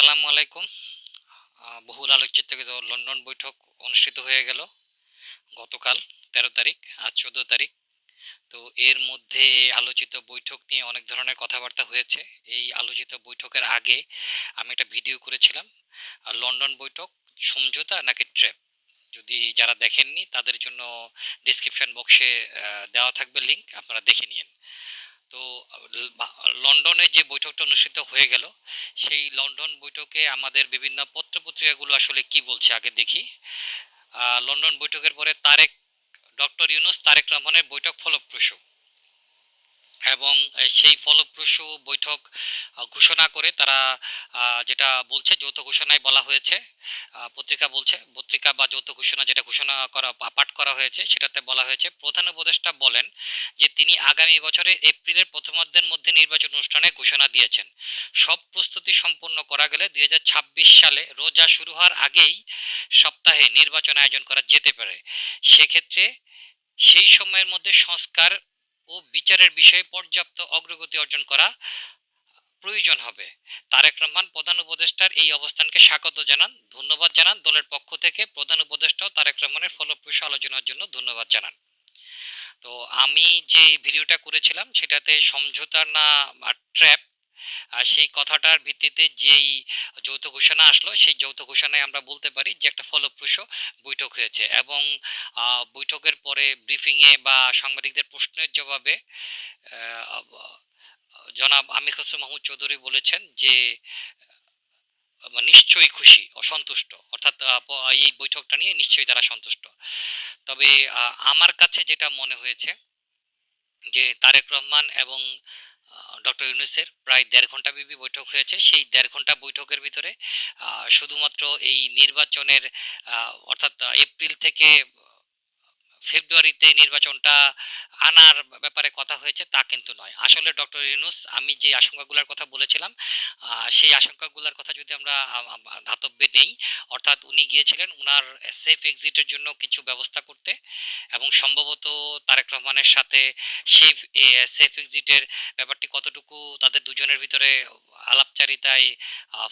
আসসালামু আলাইকুম। বহুল আলোচিত লন্ডন বৈঠক অনুষ্ঠিত হয়ে গেল গতকাল তেরো তারিখ, আজ চোদ্দ তারিখ। তো এর মধ্যে আলোচিত বৈঠক নিয়ে অনেক ধরনের কথাবার্তা হয়েছে। এই আলোচিত বৈঠকের আগে আমি একটা ভিডিও করেছিলাম লন্ডন বৈঠক সমঝোতা নাকি ট্র্যাপ? যদি যারা দেখেননি, তাদের জন্য ডিসক্রিপশন বক্সে দেওয়া থাকবে লিঙ্ক আপনারা দেখে নিন তো লন্ডনে যে বৈঠকটা অনুষ্ঠিত হয়ে গেল, সেই লন্ডন বৈঠকে আমাদের বিভিন্ন পত্রপত্রিকাগুলো আসলে কি বলছে আগে দেখি। লন্ডন বৈঠকের পরে তারেক, ডক্টর ইউনুস, তারেক রহমানের বৈঠক ফলপ্রসূ। এবং সেই ফলপ্রসূ বৈঠক ঘোষণা করে তারা যেটা বলছে, যৌথ ঘোষণায় বলা হয়েছে পত্রিকা বলছে, পত্রিকা বা যৌথ ঘোষণা যেটা ঘোষণা করা পাঠ করা হয়েছে, সেটাতে বলা হয়েছে, প্রধান উপদেষ্টা বলেন যে তিনি আগামী বছরের এপ্রিলের প্রথমার্ধের মধ্যে নির্বাচন অনুষ্ঠানে ঘোষণা দিয়েছেন। সব প্রস্তুতি সম্পন্ন করা গেলে দু হাজার ছাব্বিশ সালে রোজা শুরু হওয়ার আগেই সপ্তাহে নির্বাচন আয়োজন করা যেতে পারে। সেক্ষেত্রে সেই সময়ের মধ্যে সংস্কার ও বিচারের বিষয়ে পর্যাপ্ত অগ্রগতি অর্জন করা প্রয়োজন হবে। তারেক রহমান, প্রধান উপদেষ্টার এই অবস্থানকে স্বাগত জানান, ধন্যবাদ জানান। দলের পক্ষ থেকে প্রধান উপদেষ্টাও তারেক রহমানের ফলপ্রসূ আলোচনার জন্য ধন্যবাদ জানান। তো আমি যে ভিডিওটা করেছিলাম, সেটাতে সমঝোতা না ট্র্যাপ সেই কথাটার ভিত্তিতে যেই যৌথ ঘোষণা আসলো, সেই যৌথ ঘোষণায় আমরা বলতে পারি যে একটা ফলপ্রসূ বৈঠক হয়েছে এবং বৈঠকের পরে ব্রিফিংয়ে বা সাংবাদিকদের প্রশ্নের জবাবে জনাব আমির হোসেন মাহমুদ চৌধুরী বলেছেন যে নিশ্চয়ই খুশি, অসন্তুষ্ট। অর্থাৎ এই বৈঠকটা নিয়ে নিশ্চয়ই তারা সন্তুষ্ট। তবে আমার কাছে যেটা মনে হয়েছে যে তারেক রহমান এবং ডক্টর ইউনুসের প্রায় দেড় ঘণ্টা ব্যাপী বৈঠক হয়েছে। সেই দেড় ঘণ্টা বৈঠকের ভিতরে শুধুমাত্র এই নির্বাচনের অর্থাৎ এপ্রিল থেকে ফেব্রুয়ারিতে নির্বাচনটা আনার ব্যাপারে কথা হয়েছে, তা কিন্তু নয়। আসলে ডক্টর ইউনুস, আমি যে আশঙ্কাগুলোর কথা বলেছিলাম সেই আশঙ্কাগুলোর কথা যদি আমরা ধাতব্যে নেই, অর্থাৎ উনি গিয়েছিলেন উনার সেফ এক্সিটের জন্য কিছু ব্যবস্থা করতে এবং সম্ভবত তারেক রহমানের সাথে সেই সেফ এক্সিটের ব্যাপারটি কতটুকু তাদের দুজনের ভিতরে আলাপচারিতায়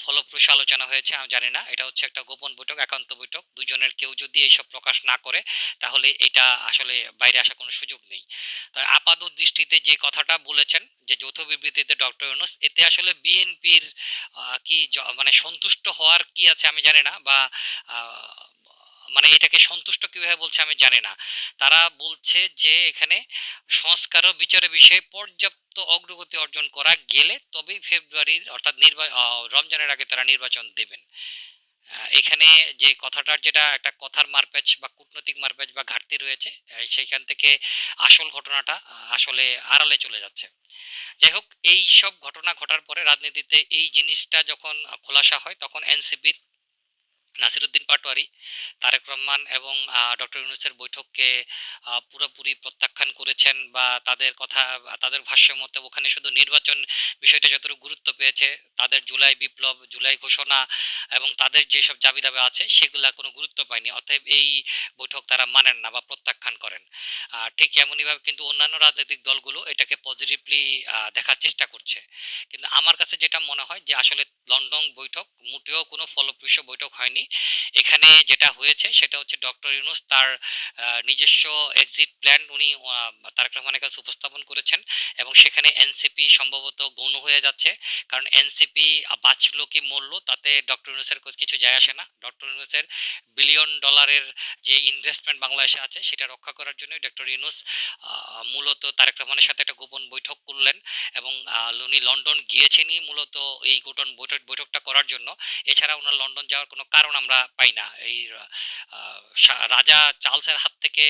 ফলপ্রসূ আলোচনা হয়েছে, আমি জানি না। এটা হচ্ছে একটা গোপন বৈঠক, একান্ত বৈঠক। দুজনের কেউ যদি এইসব প্রকাশ না করে, তাহলে এটা আসলে বাইরে আসার কোনো সুযোগ নেই। তাই আপাত দৃষ্টিতে যে কথাটা বলেছেন যে যৌথ বিবৃতিতে ডক্টর ইউনুস, এতে আসলে বিএনপির কি মানে সন্তুষ্ট হওয়ার কি আছে আমি জানি না বা মানে এটাকে সন্তুষ্ট কীভাবে বলছে আমি জানি না। তারা বলছে যে এখানে সংস্কার ও বিচারের বিষয়ে পর্যাপ্ত অগ্রগতি অর্জন করা গেলে তবেই ফেব্রুয়ারির অর্থাৎ নির্বাচন রমজানের আগে তারা নির্বাচন দেবেন। এখানে যে কথাটার যেটা একটা কথার মারপ্যাচ বা কূটনৈতিক মারপ্যাচ বা ঘাটতি রয়েছে সেইখান থেকে আসল ঘটনাটা আসলে আড়ালে চলে যাচ্ছে। যাই হোক, এই সব ঘটনা ঘটার পরে রাজনীতিতে এই জিনিসটা যখন খোলাসা হয়, তখন এনসিপির নাসিরুদ্দিন পাটোয়ারি, তারেক রহমান এবং ডক্টর ইউনুসের বৈঠককে পুরোপুরি প্রত্যাখ্যান করেছেন বা তাদের কথা তাদের ভাষ্য মতে ওখানে শুধু নির্বাচন বিষয়টা যতটুকু গুরুত্ব পেয়েছে, তাদের জুলাই বিপ্লব, জুলাই ঘোষণা এবং তাদের যেসব দাবি দাবা আছে সেগুলা কোনো গুরুত্ব পায়নি, অতএব এই বৈঠক তারা মানেন না বা প্রত্যাখ্যান করেন। ঠিক এমনইভাবে কিন্তু অন্যান্য রাজনৈতিক দলগুলো এটাকে পজিটিভলি দেখার চেষ্টা করছে। কিন্তু আমার কাছে যেটা মনে হয় যে আসলে লন্ডন বৈঠক, মোটেও কোনো ফলপ্রসূ বৈঠক হয়নি। এখানে যেটা হয়েছে সেটা হচ্ছে ডক্টর ইউনুস তার নিজস্ব এক্সিট প্ল্যান উনি তারেক রহমানের কাছে উপস্থাপন করেছেন এবং সেখানে এনসিপি সম্ভবত গৌণ হয়ে যাচ্ছে। কারণ এনসিপি বাঁচলো কি মরলো তাতে ডক্টর ইউনুসের কিছু যায় আসে না। ডক্টর ইউনুসের বিলিয়ন ডলারের যে ইনভেস্টমেন্ট বাংলাদেশে আছে সেটা রক্ষা করার জন্য ডক্টর ইউনুস মূলত তারেক রহমানের সাথে একটা গোপন বৈঠক করলেন এবং উনি লন্ডন গিয়েছেনই মূলত এই গোপন বৈঠক বৈঠকটা করার জন্য। এছাড়া ওনার লন্ডন যাওয়ার কোনো কারণ আমরা পাই না। এই রাজা চার্লসের হাত থেকে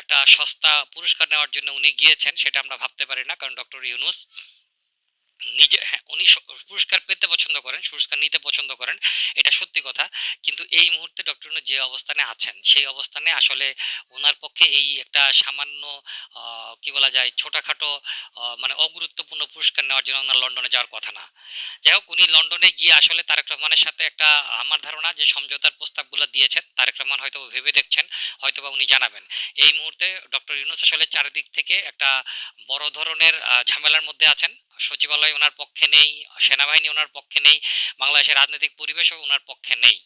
একটা সস্তা পুরস্কার নেওয়ার জন্য উনি গিয়েছেন, সেটা আমরা ভাবতে পারি না, কারণ ডক্টর ইউনুস নিজে হ্যাঁ উনি পুরস্কার পেতে পছন্দ করেন, পুরস্কার নিতে পছন্দ করেন, এটা সত্যি কথা। কিন্তু এই মুহূর্তে ডক্টর ইউনুস যে অবস্থানে আছেন, সেই অবস্থানে আসলে ওনার পক্ষে এই একটা সামান্য কি বলা যায়, ছোটখাটো মানে অগুরুত্বপূর্ণ পুরস্কার নেওয়ার জন্য ওনার লন্ডনে যাওয়ার কথা না। যাই হোক, উনি লন্ডনে গিয়ে আসলে তারেক রহমানের সাথে একটা, আমার ধারণা যে সমঝোতার প্রস্তাবগুলো দিয়েছেন, তারেক রহমান হয়তো ভেবে দেখছেন হয়তো বা উনি জানাবেন। এই মুহূর্তে ডক্টর ইউনুস আসলে চারিদিক থেকে একটা বড় ধরনের ঝামেলার মধ্যে আছেন। সচিবালয় ওনার পক্ষে নেই, সেনাবাহিনী ওনার পক্ষে নেই, বাংলাদেশের রাজনৈতিক পরিবেশও ওনার পক্ষে নেই।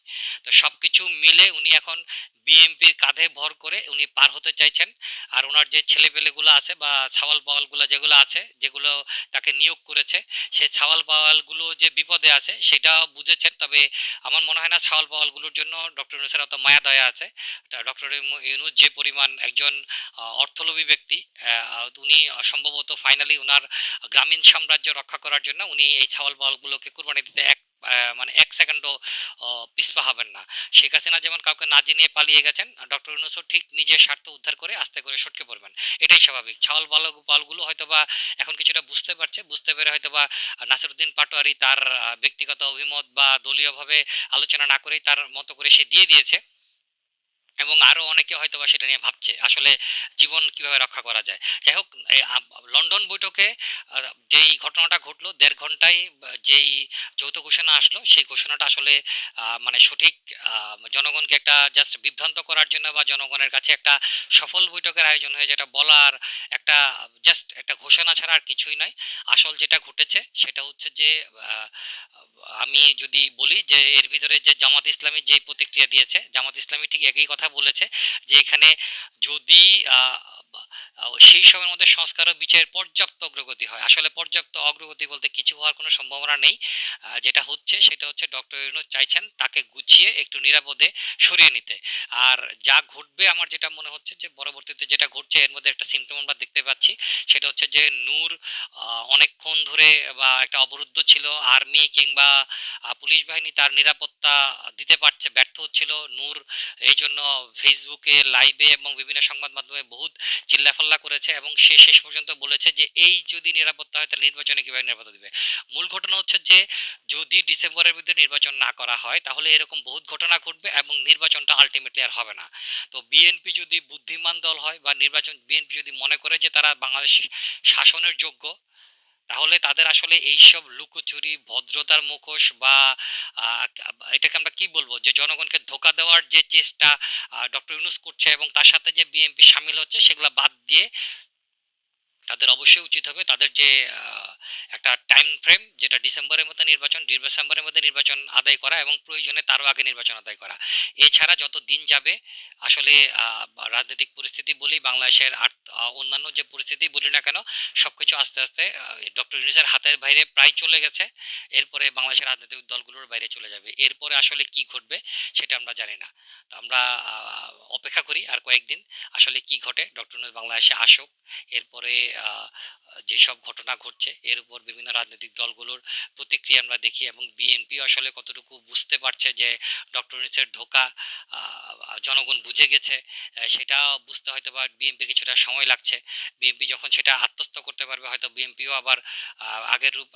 তো সব কিছু মিলে উনি এখন বিএনপির কাঁধে ভর করে উনি পার হতে চাইছেন। আর ওনার যে ছেলেপেলেগুলো আছে বা ছাওয়াল পাওয়ালগুলো যেগুলো আছে, যেগুলো তাকে নিয়োগ করেছে, সেই ছাওয়াল পাওয়ালগুলো যে বিপদে আছে, সেটা বুঝেছেন। তবে আমার মনে হয় না ছাওয়াল পাওয়ালগুলোর জন্য ডক্টর ইউনুসের অত মায়া দয়া আছে। ডক্টর ইউনুস যে পরিমাণ একজন অর্থলোভী ব্যক্তি উনি সম্ভবত ফাইনালি ওনার গ্রামীণ সাম্রাজ্য রক্ষা করার জন্য উনি এই ছাওয়াল পাওয়ালগুলোকে কুরবানি দিতে এক মানে এক সেকেন্ডও পিসপা হবেন না। শেখ হাসিনা যেমন কাউকে না জানিয়ে পালিয়ে গেছেন ডক্টর ইউনুসও ঠিক নিজের স্বার্থ উদ্ধার করে আস্তে করে সটকে পড়বেন। এটাই স্বাভাবিক। ছাওয়াল বালক পালগুলো হয়তো বা এখন কিছুটা বুঝতে পারছে, বুঝতে পেরে হয়তো বা নাসিরুদ্দিন পাটোয়ারি তার ব্যক্তিগত অভিমত বা দলীয়ভাবে আলোচনা না করেই তার মতো করে সে দিয়ে দিয়েছে। এবং আরও অনেকে হয়তো বা সেটা নিয়ে ভাবছে, আসলে জীবন কীভাবে রক্ষা করা যায়। যাই হোক লন্ডন বৈঠকে যেই ঘটনাটা ঘটলো, দেড় ঘন্টায় যেই যৌথ ঘোষণা আসলো, সেই ঘোষণাটা আসলে মানে সঠিক জনগণকে একটা জাস্ট বিভ্রান্ত করার জন্য বা জনগণের কাছে একটা সফল বৈঠকের আয়োজন হয়ে যেটা বলার একটা জাস্ট একটা ঘোষণা ছাড়া আর কিছুই নয়। আসল যেটা ঘটেছে, সেটা হচ্ছে যে আমি যদি বলি যে, এর ভিতরে যে জামাত ইসলামী যে প্রতিক্রিয়া দিয়েছে, জামাত ইসলামী ঠিক একই কথা বলেছে যে এখানে যদি সেই সময়ের মধ্যে সংস্কার ও বিচারের পর্যাপ্ত অগ্রগতি হয়। আসলে পর্যাপ্ত অগ্রগতি বলতে কিছু হওয়ার কোনো সম্ভাবনা নেই। যেটা হচ্ছে, সেটা হচ্ছে ডক্টর ইউনুস চাইছেন তাকে গুছিয়ে একটু নিরাপদে সরিয়ে নিতে। আর যা ঘটবে, আমার যেটা মনে হচ্ছে যে, পরবর্তীতে যেটা ঘটছে, এর মধ্যে একটা সিমটম আমরা দেখতে পাচ্ছি। সেটা হচ্ছে যে, নূর অনেকক্ষণ ধরে বা একটা অবরুদ্ধ ছিল। আর্মি কিংবা পুলিশ বাহিনী তার নিরাপত্তা দিতে পারছে, ব্যর্থ হচ্ছিল। নূর এই জন্য ফেসবুকে লাইভে এবং বিভিন্ন সংবাদ মাধ্যমে বহুত চিল্লাফাল্লা করেছে এবং সে শেষ পর্যন্ত বলেছে যে এই যদি নিরাপত্তা হয় তাহলে নির্বাচনে কীভাবে নিরাপত্তা দিবে। মূল ঘটনা হচ্ছে যে যদি ডিসেম্বরের ভিতরে নির্বাচন না করা হয় তাহলে এরকম বহুত ঘটনা ঘটবে এবং নির্বাচনটা আলটিমেটলি আর হবে না। তো বিএনপি যদি বুদ্ধিমান দল হয় বা নির্বাচন বিএনপি যদি মনে করে যে তারা বাংলাদেশ শাসনের যোগ্য তাহলে তাদের আসলে এইসব লুকোচুরি ভদ্রতার মুখোশ বা এটাকে আমরা কি বলব? যে জনগণকে ধোকা দেওয়ার যে চেষ্টা ডক্টর ইউনুস করছে এবং তার সাথে যে বিএনপি সামিল হচ্ছে সেগুলো বাদ দিয়ে তাদের অবশ্যই উচিত হবে তাদের যে একটা টাইম ফ্রেম যেটা ডিসেম্বরের মধ্যে নির্বাচন ডিসেম্বরের মধ্যে নির্বাচন আদায় করা এবং প্রয়োজনে তারও আগে নির্বাচন আদায় করা। এছাড়া যত দিন যাবে আসলে রাজনৈতিক পরিস্থিতি বলি বাংলাদেশের আর আহ, অন্যান্য যে পরিস্থিতি বলি না কেন, সবকিছু আস্তে আস্তে ডক্টর ইউনুসের হাতের বাইরে প্রায় চলে গেছে। এরপরে বাংলাদেশের রাজনৈতিক দলগুলোর বাইরে চলে যাবে। এরপরে আসলে কি ঘটবে সেটা আমরা জানি না। তো আমরা অপেক্ষা করি আর কয়েকদিন আসলে কি ঘটে। ডক্টর ইউনুস বাংলাদেশে আসুক। এরপরে যেসব ঘটনা ঘটছে, এর উপর বিভিন্ন রাজনৈতিক দলগুলোর প্রতিক্রিয়া আমরা দেখি এবং বিএনপি আসলে কতটুকু বুঝতে পারছে যে ডক্টর ইউনুসের ধোকা জনগণ বুঝে গেছে সেটা বুঝতে হয়তো বা বিএনপির কিছুটা সময় লাগছে। বিএনপি যখন সেটা আত্মস্থ করতে পারবে, হয়তো বিএনপিও আবার আগের রূপ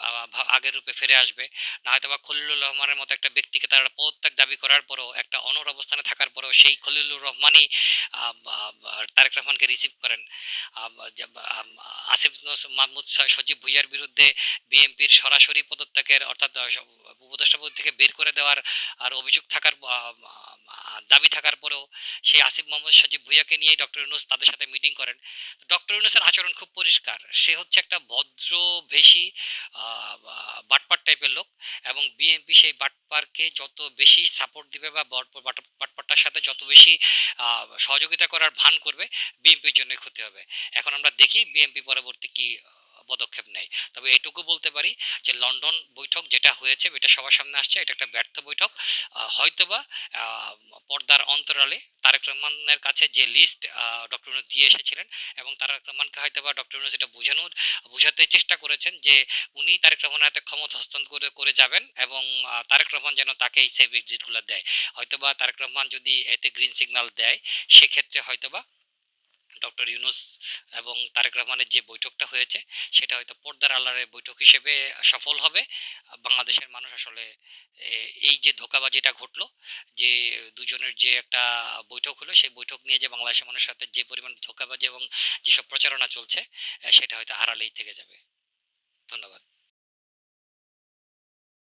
আগের রূপে ফিরে আসবে। না হয়তো বা খলিলুর রহমানের মতো একটা ব্যক্তিকে তারা পদত্যাগ দাবি করার পরও, একটা অনর অবস্থানে থাকার পরেও সেই খলিলুর রহমানই তারেক রহমানকে রিসিভ করেন। আসিফ মাহমুদ সজীব ভুইয়ার বিরুদ্ধে বিএনপির সরাসরি পদত্যাগের, অর্থাৎ উপদেষ্টা পদ থেকে বের করে দেওয়ার আর অভিযোগ থাকার দাবি থাকার পরেও সেই আসিফ মোহাম্মদ সজীব ভুইয়াকে নিয়ে ডক্টর ইউনুস তাদের সাথে মিটিং করেন। ডক্টর ইউনুসের আচরণ খুব পরিষ্কার। সে হচ্ছে একটা ভদ্র বেশি বাটপার টাইপের লোক এবং বিএনপি সেই বাটপারকে যত বেশি সাপোর্ট দিবে বা বট- বাট- বাটপারটার সাথে যত বেশি সহযোগিতা করার ভান করবে বিএনপির জন্যই ক্ষতি হবে। এখন আমরা দেখি বিএনপি পরবর্তী কি পদক্ষেপ নেয়। তবে এটুকু বলতে পারি যে লন্ডন বৈঠক যেটা হয়েছে, এটা সবার সামনে আসছে, এটা একটা ব্যর্থ বৈঠক। হয়তোবা পর্দার অন্তরালে তারেক রহমানের কাছে যে লিস্ট ডক্টর ইউনুস দিয়ে এসেছিলেন এবং তারেক রহমানকে হয়তোবা ডক্টর ইউনুস এটা বোঝানোর, বোঝাতে চেষ্টা করেছেন যে উনি তারেক রহমানের হাতে ক্ষমতা হস্তান্তর করে যাবেন এবং তারেক রহমান যেন তাকে এই সেভ এক্সিটগুলো দেয়। হয়তোবা তারেক রহমান যদি এতে গ্রিন সিগন্যাল দেয়, সেক্ষেত্রে হয়তোবা ডক্টর ইউনুস এবং তারেক রহমানের যে বৈঠকটা হয়েছে, সেটা হয়তো পর্দার আলারের বৈঠক হিসেবে সফল হবে। বাংলাদেশের মানুষ আসলে এই যে ধোকাবাজিটা ঘটলো, যে দুজনের যে একটা বৈঠক হলো, সেই বৈঠক নিয়ে যে বাংলাদেশের মানুষের সাথে যে পরিমাণ ধোকাবাজি এবং যেসব প্রচারণা চলছে সেটা হয়তো আড়ালেই থেকে যাবে। ধন্যবাদ।